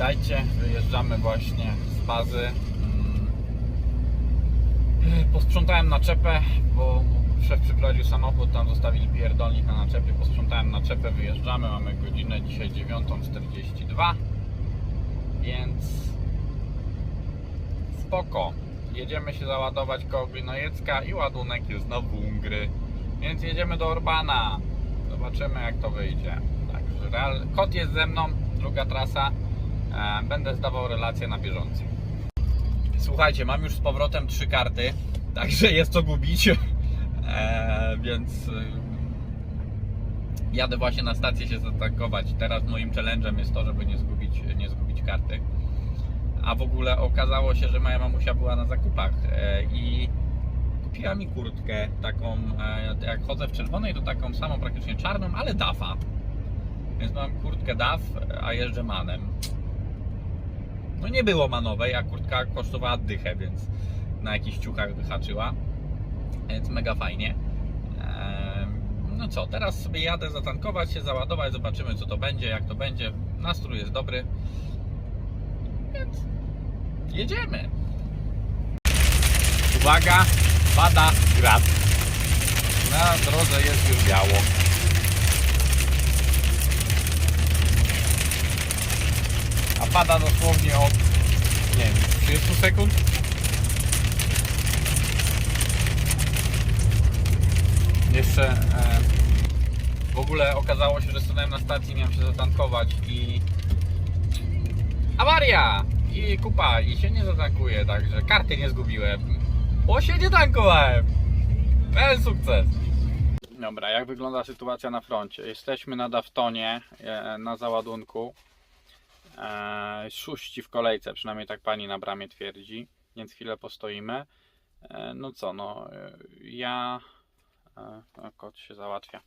Witajcie, wyjeżdżamy właśnie z bazy. Mm. Posprzątałem naczepę, bo szef przyprowadził samochód, tam zostawili pierdolnik na naczepie. Posprzątałem naczepę, wyjeżdżamy. Mamy godzinę dzisiaj 9.42, więc spoko. Jedziemy się załadować koło i ładunek jest na Wungry. Więc jedziemy do Orbana. Zobaczymy jak to wyjdzie. Także real... kot jest ze mną, druga trasa. E, Będę zdawał relacje na bieżąco. Słuchajcie, mam już z powrotem trzy karty, także jest co gubić. E, więc y, jadę właśnie na stację się zatankować. Teraz moim challenge'em jest to, żeby nie zgubić, nie zgubić karty. A w ogóle okazało się, że moja mamusia była na zakupach e, i kupiła mi kurtkę taką, e, jak chodzę w czerwonej, to taką samą praktycznie czarną, ale dafa. Więc mam kurtkę DAF, a jeżdżę manem. No nie było manowej, a kurtka kosztowała dychę, więc na jakichś ciuchach wyhaczyła. Więc mega fajnie. No co, teraz sobie jadę zatankować się, załadować, zobaczymy co to będzie, jak to będzie. Nastrój jest dobry. Więc jedziemy. Uwaga, pada grad. Na drodze jest już biało. A pada dosłownie od, nie wiem, 30 sekund. Jeszcze e, w ogóle okazało się, że stanąłem na stacji, miałem się zatankować i awaria! I kupa, i się nie zatankuje, także karty nie zgubiłem, bo się nie tankowałem. Pełen sukces. Dobra, jak wygląda sytuacja na froncie? Jesteśmy na Daftonie, e, na załadunku. E, Szóści w kolejce, przynajmniej tak pani na bramie twierdzi, więc chwilę postoimy. E, No co, no e, ja... e, o, Kot się załatwia.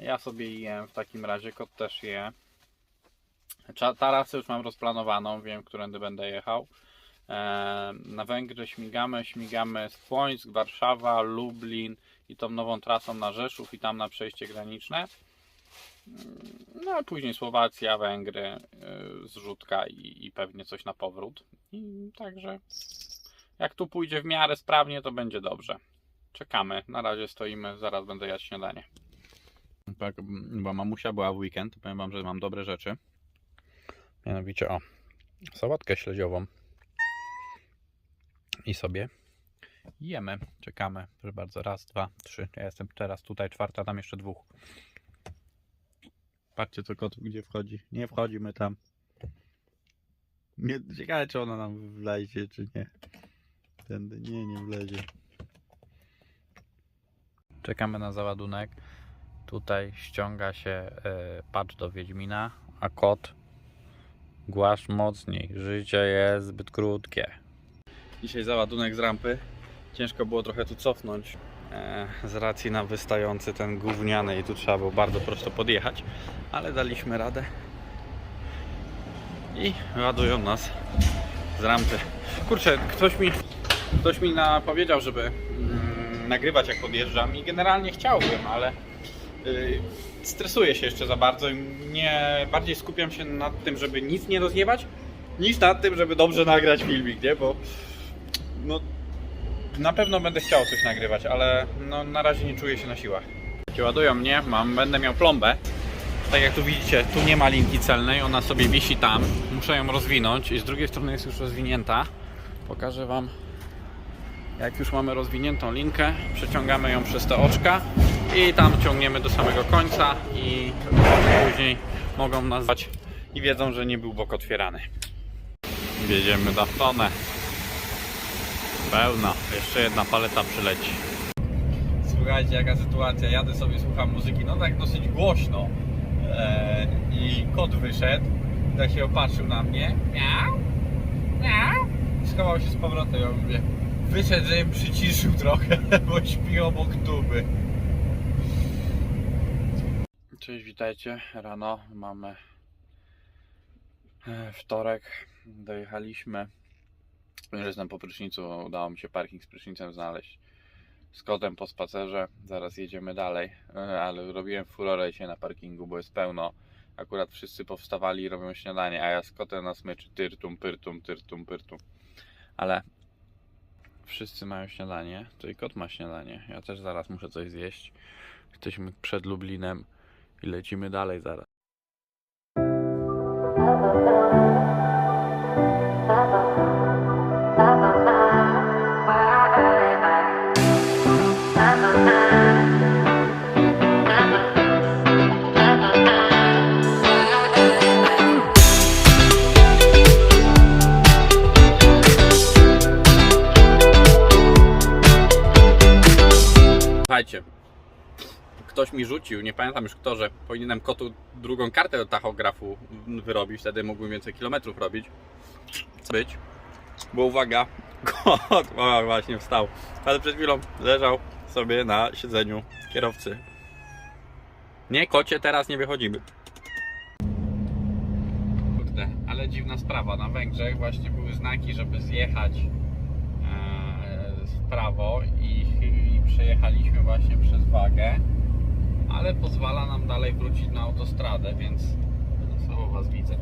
Ja sobie jem w takim razie, kot też je. Tarasę już mam rozplanowaną, wiem, którędy będę jechał. Na Węgry śmigamy, śmigamy z Płońsk, Warszawa, Lublin i tą nową trasą na Rzeszów i tam na przejście graniczne. No a później Słowacja, Węgry, yy, zrzutka i, i pewnie coś na powrót. I także jak tu pójdzie w miarę sprawnie, to będzie dobrze. Czekamy. Na razie stoimy, zaraz będę jadł śniadanie. Tak, bo mamusia była w weekend, powiem wam, że mam dobre rzeczy. Mianowicie o, sałatkę śledziową. I sobie jemy. Czekamy, że bardzo raz, dwa, trzy. Ja jestem teraz tutaj, czwarta, tam jeszcze dwóch. Patrzcie co kot gdzie wchodzi. Nie wchodzimy tam. Nie, ciekawe czy ona nam wlezie czy nie. Tędy nie, nie wlezie. Czekamy na załadunek. Tutaj ściąga się e, patch do Wiedźmina, a kot głaszcz mocniej. Życie jest zbyt krótkie. Dzisiaj załadunek z rampy. Ciężko było trochę tu cofnąć e, z racji na wystający ten gówniany i tu trzeba było bardzo prosto podjechać, ale daliśmy radę i ładują nas z rampy. Kurczę, ktoś mi, ktoś mi na, powiedział, żeby mm, nagrywać jak podjeżdżam i generalnie chciałbym, ale y, stresuję się jeszcze za bardzo i nie, bardziej skupiam się nad tym, żeby nic nie rozjebać, niż nad tym, żeby dobrze nagrać filmik, nie? Bo no, na pewno będę chciał coś nagrywać, ale no, na razie nie czuję się na siłach. Ładują mnie, mam, będę miał plombę. Tak jak tu widzicie, tu nie ma linki celnej, ona sobie wisi tam. Muszę ją rozwinąć i z drugiej strony jest już rozwinięta. Pokażę Wam, jak już mamy rozwiniętą linkę, przeciągamy ją przez te oczka i tam ciągniemy do samego końca i później mogą nazwać i wiedzą, że nie był bok otwierany. Wjedziemy na tonę. Pełna. Jeszcze jedna paleta przyleci. Słuchajcie, jaka sytuacja. Jadę sobie, słucham muzyki, no tak dosyć głośno. Eee, I kot wyszedł. Tak się opatrzył na mnie. Miau, miau. I schował się z powrotem. Ja mówię, wyszedł, żebym przyciszył trochę, bo śpi obok tuby. Cześć, witajcie. Rano mamy e, wtorek. Dojechaliśmy. Już Jestem po prysznicu, udało mi się parking z prysznicem znaleźć. Z kotem po spacerze, zaraz jedziemy dalej, E, ale robiłem furorę dzisiaj na parkingu, bo jest pełno. akurat wszyscy powstawali i robią śniadanie, a ja z kotem na smyczy tyrtum, pyrtum, tyrtum, pyrtum. Ale wszyscy mają śniadanie, to i kot ma śniadanie. Ja też zaraz muszę coś zjeść. Jesteśmy przed Lublinem i lecimy dalej zaraz. Ktoś mi rzucił, nie pamiętam już kto, że powinienem kotu drugą kartę do tachografu wyrobić, wtedy mógłbym więcej kilometrów robić. Być. Bo uwaga, kot o, właśnie wstał, ale przed chwilą leżał sobie na siedzeniu kierowcy. Nie, kocie, teraz nie wychodzimy. Kurde, ale dziwna sprawa. Na Węgrzech właśnie były znaki, żeby zjechać e, w prawo i, i przejechaliśmy właśnie przez wagę, ale pozwala nam dalej wrócić na autostradę, więc słabo Was widzę.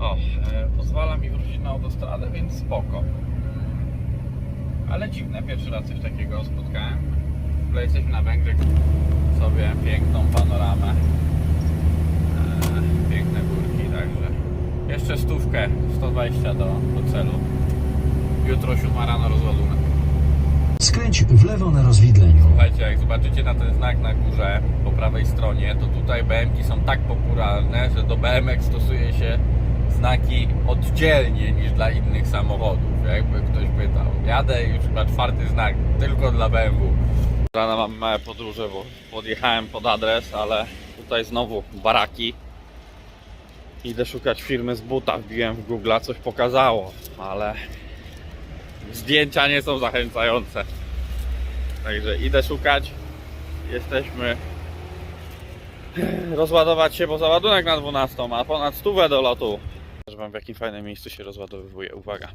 O, e, pozwala mi wrócić na autostradę, więc spoko. Ale dziwne, pierwszy raz coś takiego spotkałem. W jesteśmy na Węgrzech, sobie piękną panoramę. E, piękne górki, także jeszcze stówkę, 120 do, do celu. Jutro 7 rano rozładunek. Skręć w lewo na rozwidleniu. Słuchajcie, jak zobaczycie na ten znak na górze po prawej stronie, to tutaj BMki są tak popularne, że do BMX stosuje się znaki oddzielnie niż dla innych samochodów. Jakby ktoś pytał. Jadę już chyba czwarty znak tylko dla BMW. Rano mam małe podróże, bo podjechałem pod adres, ale tutaj znowu baraki. Idę szukać firmy z buta, wbiłem w Google, coś pokazało, ale zdjęcia nie są zachęcające. Także idę szukać. Jesteśmy rozładować się, bo załadunek na 12 ma ponad stówę do lotu. Pokażę wam w jakim fajnym miejscu się rozładowywuje. Uwaga.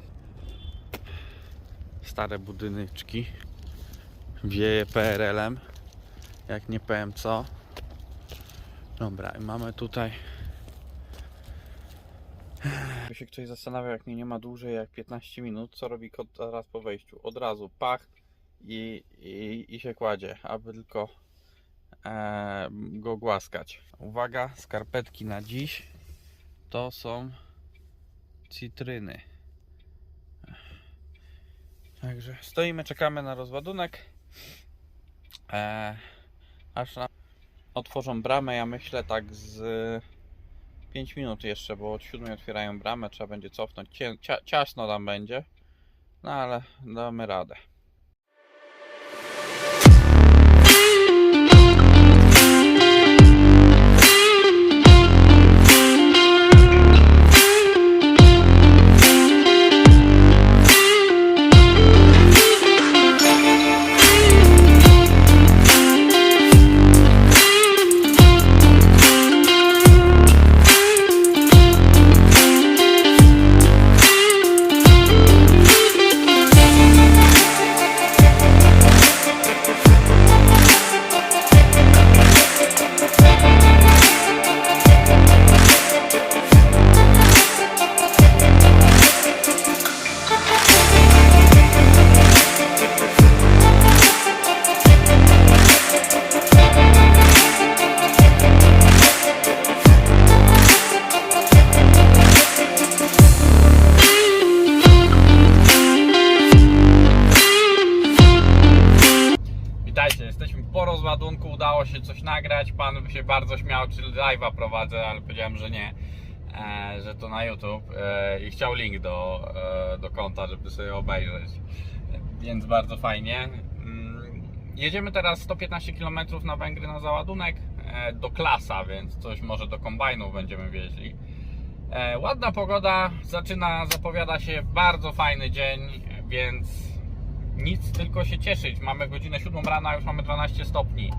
Stare budynyczki. Wieje PRL-em. Jak nie powiem co. Dobra, mamy tutaj. Jakby się ktoś zastanawiał, jak mnie nie ma dłużej jak 15 minut, co robi kot zaraz po wejściu? Od razu pach i, i, i się kładzie, aby tylko e, go głaskać. Uwaga, skarpetki na dziś to są cytryny. Także stoimy, czekamy na rozładunek. E, aż nam otworzą bramę, ja myślę tak z 5 minut jeszcze, bo od 7 otwierają bramę, trzeba będzie cofnąć. Cia, ciasno tam będzie, no ale damy radę. Czy live'a prowadzę, ale powiedziałem, że nie, e, że to na YouTube e, i chciał link do, e, do konta, żeby sobie obejrzeć. Więc bardzo fajnie. Mm, Jedziemy teraz 115 km na Węgry na załadunek do Klasa, więc coś może do kombajnów będziemy wieźli. Ładna pogoda, zaczyna, zapowiada się bardzo fajny dzień, więc nic, tylko się cieszyć. Mamy godzinę 7 rana, już mamy 12 stopni.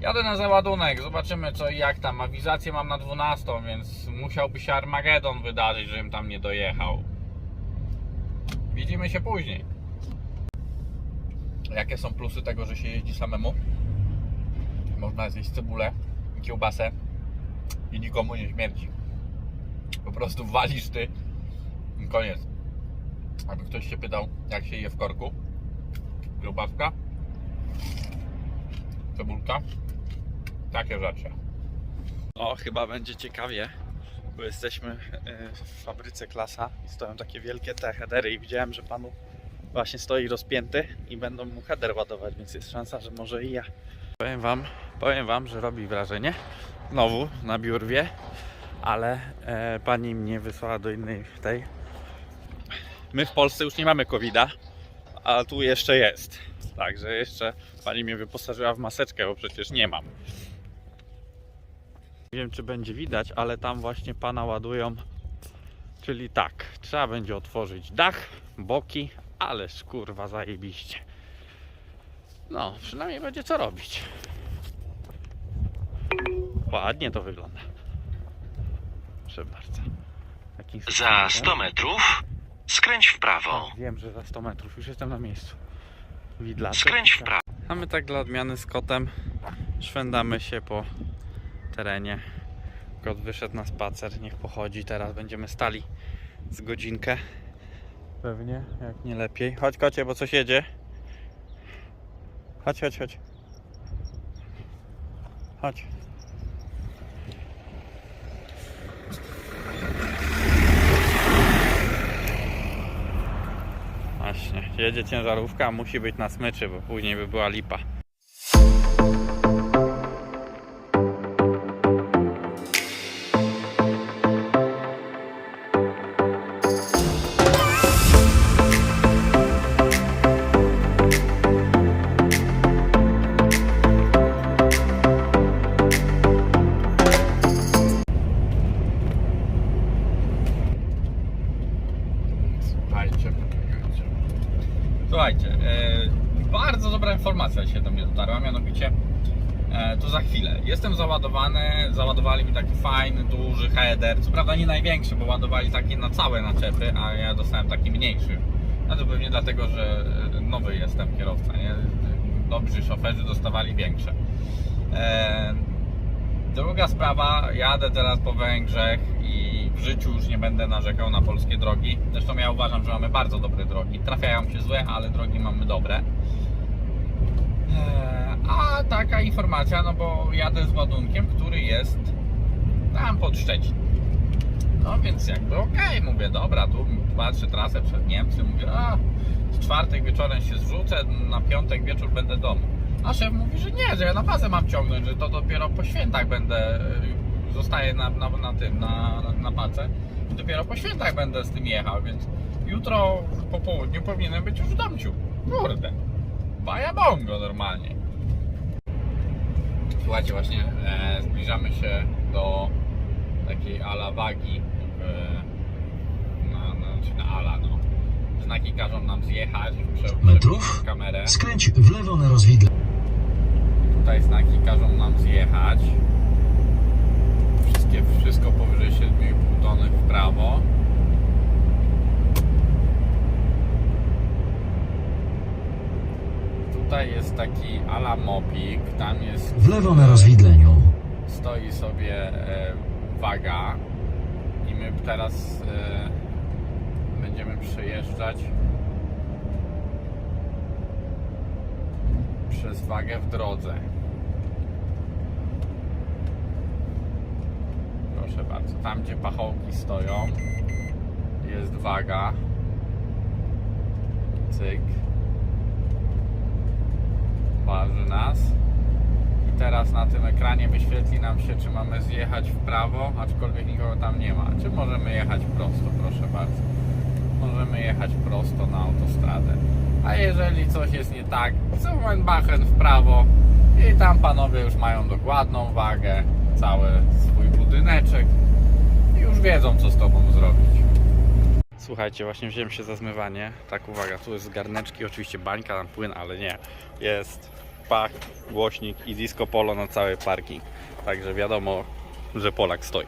Jadę na załadunek, zobaczymy co i jak tam. Awizację mam na 12, więc musiałby się Armagedon wydarzyć, żebym tam nie dojechał. Widzimy się później. Jakie są plusy tego, że się jeździ samemu? Można zjeść cebulę kiełbasę i nikomu nie śmierdzi. Po prostu walisz ty i koniec. Aby ktoś się pytał, jak się je w korku. Kiełbaska, cebulka, takie rzeczy. O, chyba będzie ciekawie, bo jesteśmy e, w fabryce Klasa i stoją takie wielkie te headery i widziałem, że panu właśnie stoi rozpięty i będą mu header ładować, więc jest szansa, że może i ja. Powiem wam, powiem wam, że robi wrażenie. Znowu na biurwie, ale e, pani mnie wysłała do innej tej. My w Polsce już nie mamy COVID-a, a tu jeszcze jest. Także jeszcze pani mnie wyposażyła w maseczkę, bo przecież nie mam. Nie wiem, czy będzie widać, ale tam właśnie pana ładują. Czyli tak, trzeba będzie otworzyć dach, boki, ależ kurwa zajebiście. No, przynajmniej będzie co robić. Ładnie to wygląda. Proszę bardzo. Za 100 metrów skręć w prawo. Tak, wiem, że za 100 metrów. Już jestem na miejscu. Widlaczek. Skręć w prawo. A my tak dla odmiany z kotem szwendamy się po terenie. Kot wyszedł na spacer, niech pochodzi. Teraz będziemy stali z godzinkę. Pewnie, jak nie lepiej. Chodź kocie, bo coś jedzie. Chodź, chodź, chodź. Chodź. Właśnie, jedzie ciężarówka, musi być na smyczy, bo później by była lipa. Fajny, duży header, co prawda nie największy, bo ładowali takie na całe naczepy, a ja dostałem taki mniejszy. No to pewnie dlatego, że e, nowy jestem kierowca, nie? Dobrzy szoferzy dostawali większe. E, Druga sprawa, jadę teraz po Węgrzech i w życiu już nie będę narzekał na polskie drogi. Zresztą ja uważam, że mamy bardzo dobre drogi. Trafiają się złe, ale drogi mamy dobre. Eee, A taka informacja, no bo jadę z ładunkiem, który jest tam pod Szczecin. No więc jakby okej, mówię, dobra, tu patrzę trasę przed Niemcy, mówię, a w czwartek wieczorem się zrzucę, na piątek wieczór będę domu. A szef mówi, że nie, że ja na bazę mam ciągnąć, że to dopiero po świętach będę, y, zostaję na, na, na tym, na, na, na pace i dopiero po świętach będę z tym jechał, więc jutro po południu powinienem być już w domciu. Kurde, baja bongo normalnie. Słuchajcie, właśnie e, zbliżamy się do takiej ala wagi w, na, na, czy na ala, no. Znaki każą nam zjechać, muszę Metrów? kamerę. Skręć w lewo na rozwidleniu. Tutaj znaki każą nam zjechać. Wszystkie, wszystko powyżej 7,5 tony w prawo. Tutaj jest taki ala mopik, tam jest W lewo na rozwidleniu. stoi sobie e, waga i my teraz e, będziemy przejeżdżać przez wagę w drodze. Proszę bardzo, tam gdzie pachołki stoją jest waga. Cyk. Waży nas. Teraz na tym ekranie wyświetli nam się, czy mamy zjechać w prawo, aczkolwiek nikogo tam nie ma. Czy możemy jechać prosto, proszę bardzo. Możemy jechać prosto na autostradę. A jeżeli coś jest nie tak, Zumenbachen w prawo i tam panowie już mają dokładną wagę, cały swój budyneczek i już wiedzą, co z tobą zrobić. Słuchajcie, właśnie wziąłem się za zmywanie. Tak, uwaga, tu jest garneczki, oczywiście bańka, tam płyn, ale nie. Jest pach, głośnik i disco polo na cały parking. Także wiadomo, że Polak stoi.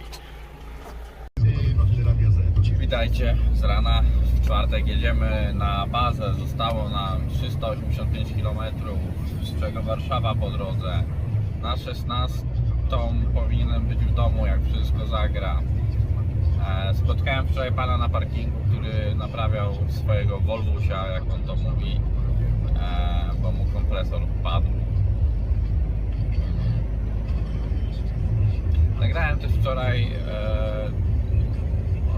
Witajcie z rana. W czwartek jedziemy na bazę. Zostało nam 385 km, z czego Warszawa po drodze. Na 16 10 powinienem być w domu, jak wszystko zagra. E, Spotkałem wczoraj pana na parkingu, który naprawiał swojego Volvusia, jak on to mówi, e, bo mu kompresor wpadł. Nagrałem też wczoraj e,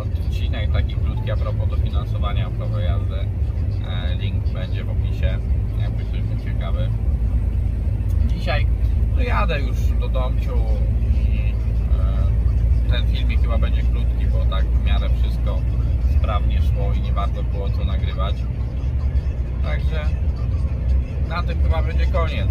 odcinek taki krótki a propos dofinansowania prawa jazdy. E, link będzie w opisie, jakby ktoś był ciekawy. Dzisiaj no jadę już do domciu i e, ten filmik chyba będzie krótki, bo tak w miarę wszystko sprawnie szło i nie bardzo było co nagrywać. Także na tym chyba będzie koniec.